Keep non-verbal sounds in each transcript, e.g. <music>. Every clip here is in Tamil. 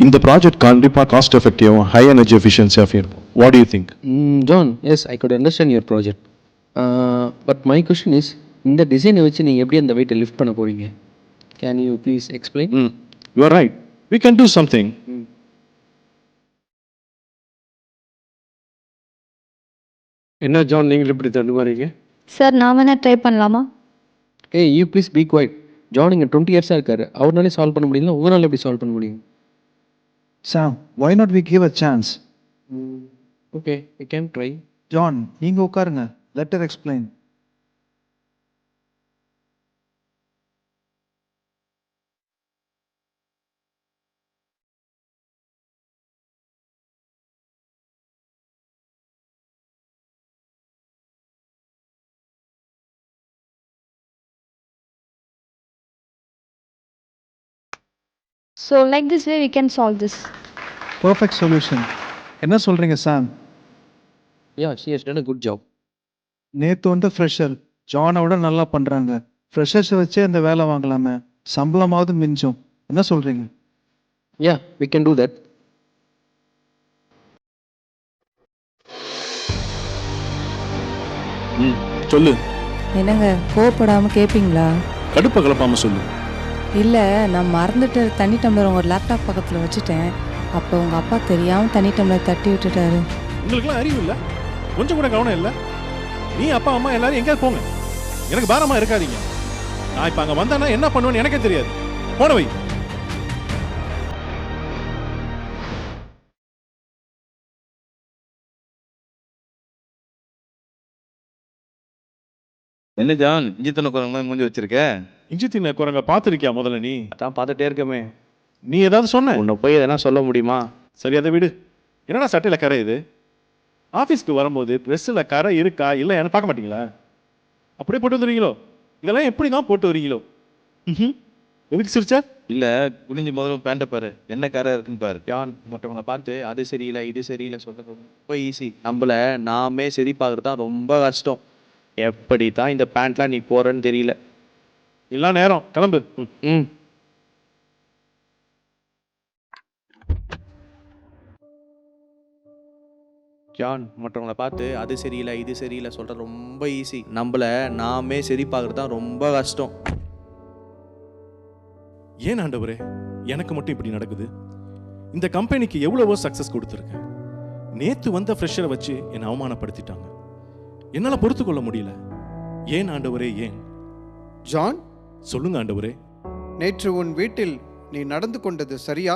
இந்த ப்ராஜெக்ட் கண்டிப்பாக காஸ்ட் எஃபெக்டிவாகவும் ஹை எனர்ஜி எஃபிஷியன்சியாக இருக்கும் what you think John, yes, I could understand your project. Uh, but my question is, இந்த டிசைனை வச்சு நீங்கள் எப்படி அந்த வெயிட்டை லிஃப்ட் பண்ண போறீங்க? Can you please explain hmm you are right we can do something என்ன ஜான் நீங்கள் இப்படி தடுமாறீங்க? சார் நான் வேணா ட்ரை பண்ணலாமா? Hey you please be quiet John இங்கே டுவெண்ட்டி இயர்ஸாக இருக்காரு. அவர்னாலே சால்வ் பண்ண முடியல உங்களால் எப்படி சால்வ் பண்ண முடியும்? Sam, why not we give a chance? Okay I can try John, நீங்க உட்காருங்க. Let her so like this way we can solve this Perfect solution. என்ன சொல்றீங்க Sam yeah she has done a good job நேத்து வந்து ஃப்ரெஷர் ஜானை விட நல்லா பண்றாங்க. ஃப்ரெஷர்ஸை வச்சே அந்த வேலை வாங்கலாமே. சம்பளமாவது மிஞ்சும். என்ன சொல்றீங்க? Yeah we can do that hmm சொல்லு. என்னங்க கோவப்படாம கேட்பீங்களா கடுப்பை கலப்பாமல் சொல்லு. இல்லை நான் மறந்துட்டு தண்ணி டம்ளர் உங்கள் லேப்டாப் பக்கத்தில் வச்சுட்டேன். அப்போ உங்கள் அப்பா தெரியாமல் தண்ணி டம்ளர் தட்டி விட்டுட்டாரு. உங்களுக்குலாம் அறிவு இல்லை? கொஞ்சம் கூட கவனம் இல்லை? நீ அப்பா அம்மா எல்லாரும் எங்கேயாவது போங்க. எனக்கு பாரமாக இருக்காதீங்க. நான் இப்போ அங்கே வந்தேன்னா என்ன பண்ணுவேன்னு எனக்கே தெரியாது. போன வை. என்ன ஜான் இஞ்சி குரங்கெல்லாம் மூஞ்சி வச்சிருக்க? இஞ்சி தின்ன குரங்க பார்த்துருக்கியா முதல்ல நீ? அதான் பார்த்துட்டே இருக்கமே. நீ ஏதாவது சொன்ன? உன்னை போய் எதனா சொல்ல முடியுமா? சரி அதை விடு. என்னடா சட்டையில் கரை இது? ஆஃபீஸ்க்கு வரும்போது ட்ரெஸ்ஸில் கரை இருக்கா இல்லை என்ன பார்க்க மாட்டீங்களா? அப்படியே போட்டு வந்துடுவீங்களோ இதெல்லாம் எப்படி தான் போட்டு வரீங்களோ. எதுக்கு சிரிச்சா? இல்ல குனிஞ்சு முதல்ல பேண்ட்டை பாரு. என்ன கரை இருக்குன்னு பாரு. ஜான் மற்றவங்களை பார்த்து அது சரியில்லை இது சரியில்லை சொல்றது ரொம்ப ஈஸி நம்மள நாமே சரி பார்க்குறது தான் ரொம்ப கஷ்டம். எப்படி தான் இந்த பேண்ட்லாம் நீ போறேன்னு தெரியல. எல்லாம் நேரம் கிளம்பு. ம். ஜான் மற்றவங்கள பார்த்து அது சரியில்லை இது சரியில்லை சொல்றது ரொம்ப ஈஸி நம்மள நாமே சரி பார்க்குறது தான் ரொம்ப கஷ்டம். ஏன் ஆண்டவரே எனக்கு மட்டும் இப்படி நடக்குது? இந்த கம்பெனிக்கு எவ்வளவோ சக்ஸஸ் கொடுத்துருக்கேன். நேத்து வந்த ஃப்ரெஷரை வச்சு என்னை அவமானப்படுத்திட்டாங்க. என்னால் பொறுத்து கொள்ள முடியல. ஏன் ஆண்டவரே ஏன்? ஜான்? சொல்லுங்க ஆண்டவரே. நேற்று உன் வீட்டில் நீ நடந்து கொண்டது சரியா?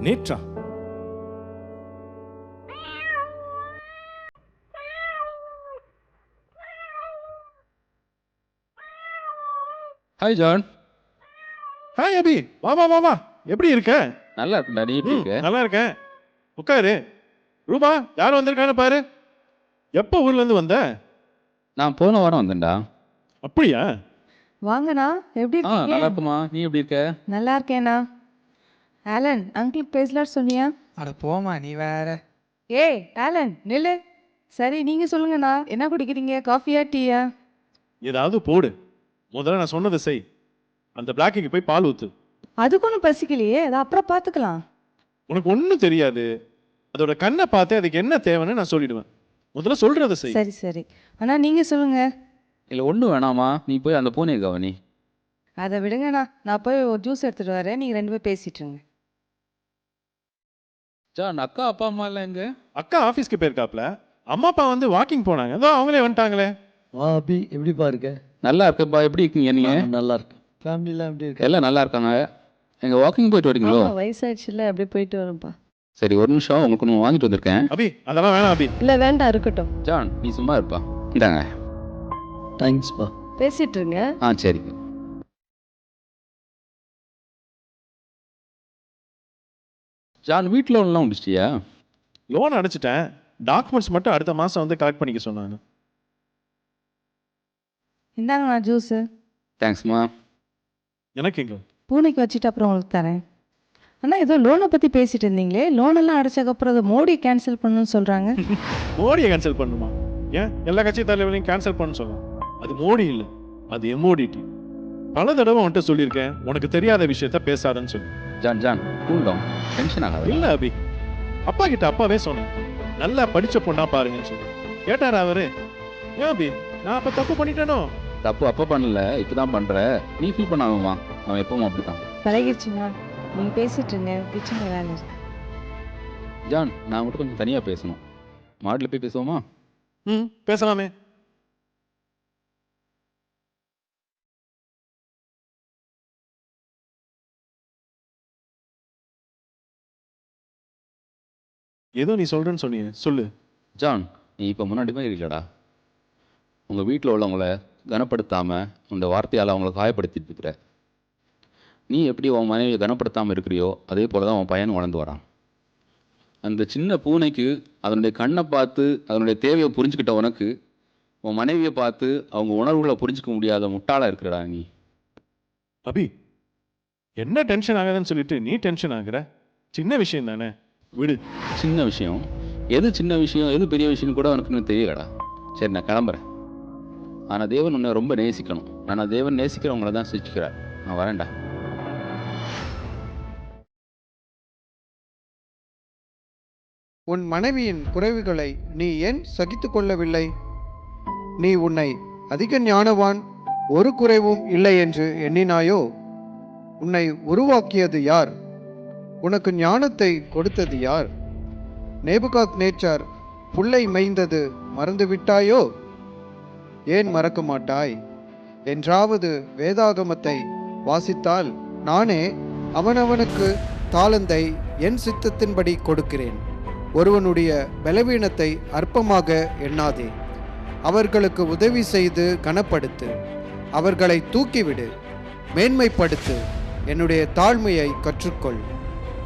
நேற்றா? ஹாய் ஜான் ஹாய் அபி வா வா வா வா. எப்படி இருக்க? நல்லா இருக்குடா நீ எப்படி ம், இருக்க? நல்லா இருக்கேன். உட்காரு. ரூபா யார் வந்திருக்கான்னு பாரு. எப்போ ஊர்ல இருந்து வந்த? நான் போன வாரம் வந்தேன்டா. அப்படியா? வாங்கண்ணா எப்படி ஆ நல்லா இருக்கீங்க இருக்குமா? நீ எப்படி இருக்க? நல்லா இருக்கேண்ணா. ஆலன் அங்கிள் பேசலான்னு சொன்னியா? அட போமா நீ வேற. ஏய் ஆலன் நில்லு. சரி நீங்க சொல்லுங்கண்ணா. என்ன குடிக்கிறீங்க? காஃபியா டீயா? ஏதாவது போடு. முதல்ல நான் சொன்னதை செய். அந்த பிளாக்கிக்கு போய் பால் ஊத்து. அதுக்கு ஒன்றும் பசிக்கலையே. அதை அப்புறம் பார்த்துக்கலாம் உனக்கு ஒன்றும் தெரியாது. அதோட கண்ணை பார்த்து அதுக்கு என்ன தேவைன்னு நான் சொல்லிடுவேன். முதல்ல சொல்றதை செய். சரி சரி. அண்ணா நீங்க சொல்லுங்க. இல்லை ஒன்றும் வேணாமா? நீ போய் அந்த பூனையை கவனி அதை விடுங்கண்ணா. நான் போய் ஒரு ஜூஸ் எடுத்துட்டு வரேன். நீங்க ரெண்டு பேரும் பேசிட்டு இருங்க. ஜான் அக்கா அப்பா அம்மா எல்லாம் எங்க? அக்கா ஆஃபீஸ்க்கு போயிருக்காப்ல. அம்மா அப்பா வந்து வாக்கிங் போனாங்க. அதோ அவங்களே வந்துட்டாங்களே. வா அபி எப்படிப்பா இருக்க? நல்லா இருக்கப்பா. எப்படி இருக்கீங்க நீங்க? நல்லா இருக்கு ஃபேமிலிலாம் எப்படி இருக்கு? எல்லாம் நல்லா இருக்காங்க. எங்க வாக்கிங் போயிட்டு வரீங்களோ? வயசாயிடுச்சுல அப்படியே போயிட்டு வரேன்ப்பா சரி ஒரு நிமிஷம். உங்களுக்கு ஒன்று வாங்கிட்டு வந்திருக்கேன். அபி அதெல்லாம் வேணாம் அபி. இல்ல வேண்டாம் இருக்கட்டும். ஜான் நீ சும்மா இருப்பா. இந்தாங்க. தேங்க்ஸ்ப்பா பேசிட்டு இருங்க. ஆ சரி. ஜான் வீட்டில் லோன்லாம் முடிச்சிட்டியா லோன் அடைச்சிட்டேன். டாக்குமெண்ட்ஸ் மட்டும் அடுத்த மாசம் வந்து கலெக்ட் பண்ணிக்க சொன்னாங்க. இந்தாங்கண்ணா ஜூஸு தேங்க்ஸ்மா எனக்கு எங்க பூனைக்கு வச்சுட்டு அப்புறம் உங்களுக்கு தரேன். ஆனால் ஏதோ லோனை பற்றி பேசிட்டு இருந்தீங்களே. லோனெல்லாம் அடைச்சக்கப்புறம் அதை மோடி கேன்சல் பண்ணணும்னு சொல்கிறாங்க <laughs> மோடியை கேன்சல் பண்ணுமா? ஏன்? எல்லா கட்சி தலைவர்களையும் கேன்சல் பண்ண சொல்லலாம் அது மோடி இல்லை அது எம்ஓடிடி பல தடவை உன்கிட்ட சொல்லியிருக்கேன். உனக்கு தெரியாத விஷயத்த பேசாதன்னு சொல்லி. ஜான் ஜான் டவுன் டென்ஷன் ஆகாது. இல்ல அபி. அப்பா கிட்ட அப்பாவே சொன்னேன். நல்லா படிச்ச பொண்ணா பாருங்கன்னு சொல்லி. கேட்டாரா அவரு. ஏன் அபி? நான் அப்ப தப்பு பண்ணிட்டேனோ? தப்பு அப்போ பண்ணல இப்போ தான் பண்ணுற நீ ஃபீல் பண்ணாமமா அவன் எப்பவும் அப்படி தான் பழகிடுச்சுங்க நீங்கள் பேசிட்டு இருங்க கிச்சனில் வேலை இருக்கு. ஜான் நான் மட்டும் கொஞ்சம் தனியாக பேசணும். மாடில் போய் பேசுவோமா? ம் பேசலாமே. ஏதோ நீ சொல்றேன்னு சொன்னியே சொல்லு. ஜான் நீ இப்போ முன்னாடி மாதிரி இல்லைடா. உங்கள் வீட்டில் உள்ளவங்கள கனப்படுத்தாமல் இந்த வார்த்தையால் அவங்கள காயப்படுத்திட்டு இருக்கிற. நீ எப்படி உன் மனைவியை கனப்படுத்தாமல் இருக்கிறியோ அதே போல தான் உன் பையன் வளர்ந்து வரான். அந்த சின்ன பூனைக்கு அதனுடைய கண்ணை பார்த்து அதனுடைய தேவையை புரிஞ்சுக்கிட்ட உனக்கு உன் மனைவியை பார்த்து அவங்க உணர்வுகளை புரிஞ்சுக்க முடியாத முட்டாளாக இருக்கிறடா நீ. அபி என்ன டென்ஷன் ஆகாதுன்னு சொல்லிட்டு நீ டென்ஷன் ஆகுற? சின்ன விஷயம் தானே. விடு. சின்ன விஷயம். எது சின்ன விஷயம் எது பெரிய விஷயம்னு கூட உனக்கு இன்னும் தெரியலடா சரி நான் கிளம்புறேன். ஆனால் தேவன் உன்னை ரொம்ப நேசிக்கணும். ஆனால் தேவன் நேசிக்கிறவங்கள தான் சிரிச்சுக்கிறார். நான் வரேன்டா. உன் மனைவியின் குறைவுகளை நீ ஏன் சகித்து கொள்ளவில்லை நீ உன்னை அதிக ஞானவான் ஒரு குறைவும் இல்லை என்று எண்ணினாயோ? உன்னை உருவாக்கியது யார்? உனக்கு ஞானத்தை கொடுத்தது யார்? நேபுகாத் நேச்சார் புல்லை மெய்ந்தது மறந்துவிட்டாயோ? ஏன் மறக்க மாட்டாய்? என்றாவது வேதாகமத்தை வாசித்தால் நானே அவனவனுக்கு தாளந்தை என் சித்தத்தின்படி கொடுக்கிறேன். ஒருவனுடைய பலவீனத்தை அற்பமாக எண்ணாதே. அவர்களுக்கு உதவி செய்து கனப்படுத்து. அவர்களை தூக்கிவிடு. மேன்மைப்படுத்து. என்னுடைய தாழ்மையை கற்றுக்கொள்.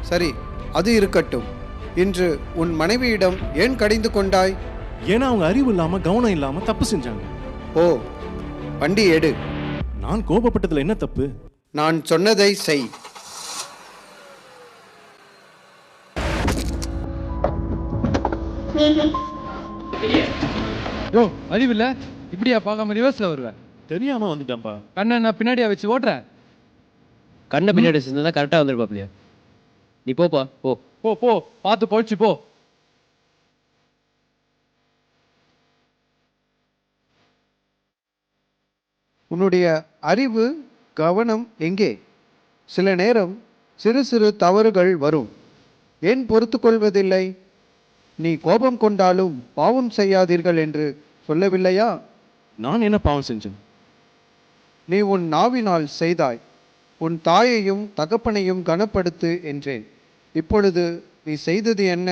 சரி அது இருக்கட்டும். இன்று உன் மனைவியிடம் ஏன் கடிந்து கொண்டாய்? ஏன்னா அவங்க அறிவு இல்லாம கவனம் இல்லாம தப்பு செஞ்சாங்க. ஓ வண்டி எடு. நான் கோபப்பட்டதுல என்ன தப்பு? நான் சொன்னதை செய். யோ அறிவில்ல? இப்படியா பார்க்காம ரிவர்ஸ்ல வருவேன். தெரியாம வந்துட்டேன்ப்பா. கண்ணை நான் பின்னாடியா வச்சு ஓட்டுறேன். கண்ணை பின்னாடி வச்சிருந்தா கரெக்டாக வந்துருப்பாப்லையா நீ போப்பா போ போ. போ பார்த்து பொழிச்சு போ. உன்னுடைய அறிவு கவனம் எங்கே? சில நேரம் சிறு சிறு தவறுகள் வரும். ஏன் பொறுத்து கொள்வதில்லை நீ கோபம் கொண்டாலும் பாவம் செய்யாதீர்கள் என்று சொல்லவில்லையா? நான் என்ன பாவம் செஞ்சேன்? நீ உன் நாவினால் செய்தாய். உன் தாயையும் தகப்பனையும் கனப்படுத்து என்றேன். இப்பொழுது நீ செய்தது என்ன?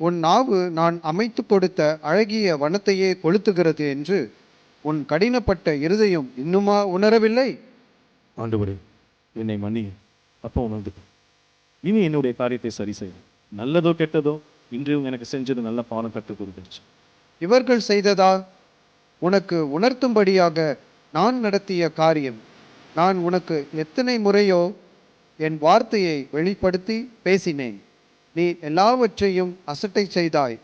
உன் நாவு நான் அமைத்து கொடுத்த அழகிய வனத்தையே கொளுத்துகிறது என்று உன் கடினப்பட்ட இருதயம் இன்னுமா உணரவில்லை? ஆண்டவரே என்னை மன்னி அப்போ உணர்ந்து இனி என்னுடைய காரியத்தை சரி செய் நல்லதோ கெட்டதோ இன்றையும் எனக்கு செஞ்சது நல்ல பாடம் கற்றுக் கொடுத்துருச்சு இவர்கள் செய்ததா உனக்கு உணர்த்தும்படியாக நான் நடத்திய காரியம் நான் உனக்கு எத்தனை முறையோ என் வார்த்தையை வெளிப்படுத்தி பேசினேன். நீ எல்லாவற்றையும் அசட்டை செய்தாய்.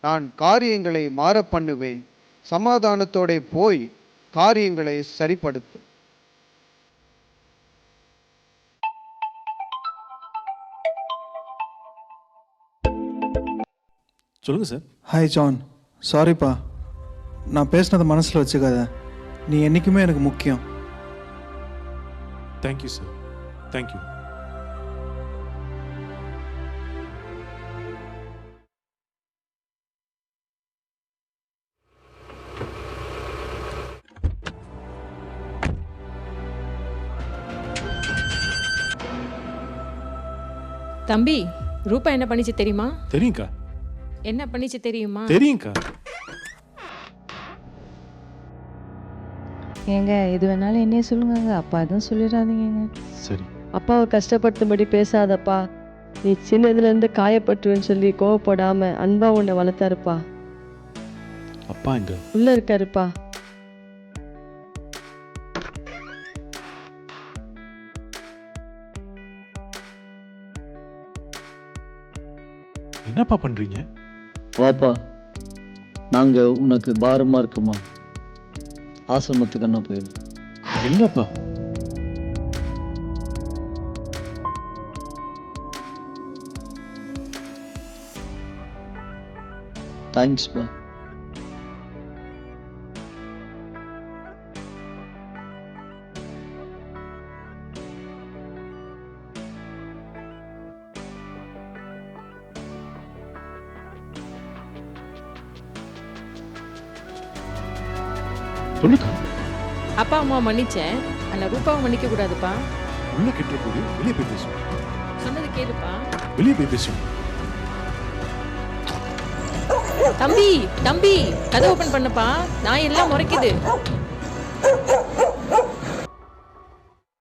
நான் காரியங்களை மாற பண்ணுவேன். சமாதானத்தோட போய் காரியங்களை சரிப்படுத்து. சொல்லுங்க சார் ஹாய் ஜான் சாரிப்பா நான் பேசினதை மனசில் வச்சுக்காத. நீ என்றைக்குமே எனக்கு முக்கியம். தேங்க்யூ சார் தேங்க்யூ தம்பி ரூபா என்ன பண்ணிச்சு தெரியுமா? தெரியும்க்கா. என்ன பண்ணிச்சு தெரியுமா? தெரியும்க்கா. ஏங்க எது வேணாலும் என்னைய சொல்லுங்கங்க. அப்பா எதுவும் சொல்லிடாதீங்கங்க. சரி. அப்பாவை கஷ்டப்படுத்தும்படி பேசாதப்பா. நீ சின்னதுலேருந்து காயப்பட்டுருன்னு சொல்லி கோவப்படாம அன்பா உன்னை வளர்த்தாருப்பா. அப்பா எங்க உள்ள இருக்காருப்பா. என்னப்பா பண்றீங்க? வாப்பா நாங்க உனக்கு பாரமா இருக்குமா? ஆசிரமத்துக்கு என்ன போயிடும் இல்லப்பா. தேங்க்ஸ்ப்பா சொல்லுக்கா அப்பா அம்மா மன்னிச்சேன். ஆனா ரூபாவை மன்னிக்க கூடாதுப்பா. உள்ள கெட்டுற போது வெளியே போய் பேசுவோம் சொன்னது கேளுப்பா. வெளியே போய் பேசுவோம் தம்பி தம்பி கதை ஓபன் பண்ணப்பா. நான் எல்லாம் முறைக்குது.